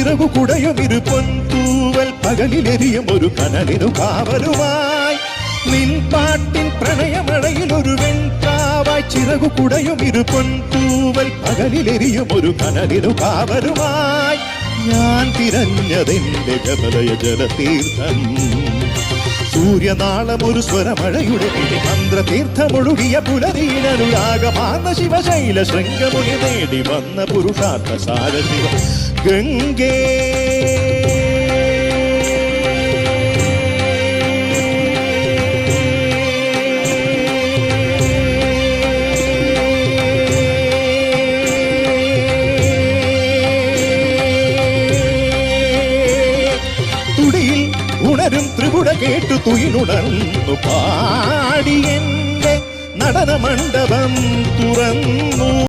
ചിറകു കുടയും ഇരു പൊൻതൂവൽ പകലിലെരിയും ഒരു കനലിനു കാവലുമായി നിൻ പാട്ടിൻ പ്രണയമഴയിൽ ഒരു വെൺകാവായി ചിറകു കുടയും ഇരു പൊൻതൂവൽ പകലിലെരിയും ഒരു കനലിനു കാവലുമായി ഞാൻ തിരഞ്ഞതെന്റെ കമലയ ജലതീർത്ഥം. സൂര്യനാളം ഒരു സ്വരമഴയുടെ മന്ത്രതീർത്ഥമൊഴുകിയ പുലരീനനുരാഗമാർന്ന ശിവശൈല ശൃംഗമുനി നേടി വന്ന പുരുഷാർത്ഥ സാരശിവ ഗംഗേ. തുടിയിൽ ഉണരും ത്രിപുട കേട്ടു തുയിലുണർന്നു പാടി നടനമണ്ഡപം നടന മണ്ഡപം തുറന്നു.